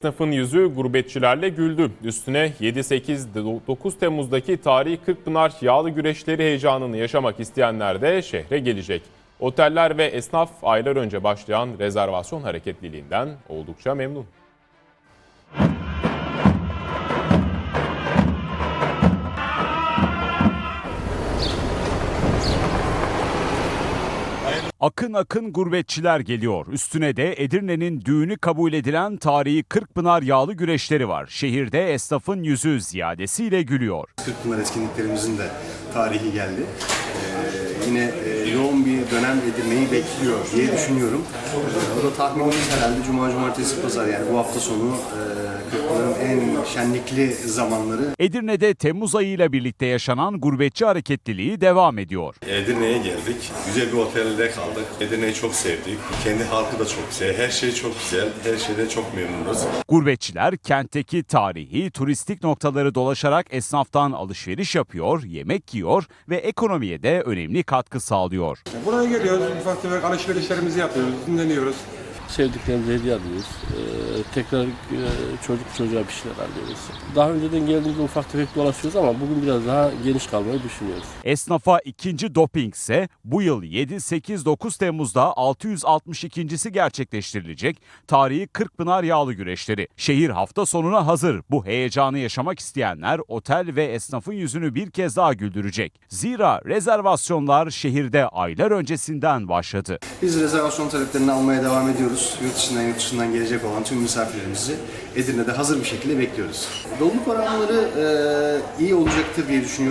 Esnafın yüzü gurbetçilerle güldü. Üstüne 7-8-9 Temmuz'daki tarihi Kırkpınar yağlı güreşleri heyecanını yaşamak isteyenler de şehre gelecek. Oteller ve esnaf aylar önce başlayan rezervasyon hareketliliğinden oldukça memnun. Akın akın gurbetçiler geliyor. Üstüne de Edirne'nin düğünü kabul edilen tarihi Kırkpınar yağlı güreşleri var. Şehirde esnafın yüzü ziyadesiyle gülüyor. Kırkpınar etkinliklerimizin de tarihi geldi. Ee, yine e, yoğun bir dönem Edirne'yi bekliyor diye düşünüyorum. Ee, o da tahminimiz herhalde Cuma, Cumartesi, Pazar yani bu hafta sonu e, Kırkpınar'ın en şenlikli zamanları. Edirne'de Temmuz ayıyla birlikte yaşanan gurbetçi hareketliliği devam ediyor. Edirne'ye geldik. Güzel bir otelde kaldık. Edirne'yi çok sevdik. Kendi halkı da çok güzel. Her şey çok güzel. Her şeyden çok memnunuz. Gurbetçiler kentteki tarihi, turistik noktaları dolaşarak esnaftan alışveriş yapıyor, yemek yiyor ve ekonomiye de önemli katkı sağlıyor. Buraya geliyoruz, ufak tefek alışverişlerimizi yapıyoruz, dinleniyoruz. Sevdiklerimize hediye alıyoruz. Ee, tekrar e, çocuk çocuğa bir şeyler alıyoruz. Daha önceden geldiğimizde ufak tefek dolaşıyoruz ama bugün biraz daha geniş kalmayı düşünüyoruz. Esnafa ikinci doping ise bu yıl 7-8-9 Temmuz'da 662.si gerçekleştirilecek tarihi Kırkpınar yağlı güreşleri. Şehir hafta sonuna hazır. Bu heyecanı yaşamak isteyenler otel ve esnafın yüzünü bir kez daha güldürecek. Zira rezervasyonlar şehirde aylar öncesinden başladı. Biz rezervasyon taleplerini almaya devam ediyoruz. Yurt dışından yurt dışından gelecek olan tüm misafirlerimizi Edirne'de hazır bir şekilde bekliyoruz. Doluluk oranları e, iyi olacaktır diye düşünüyorum.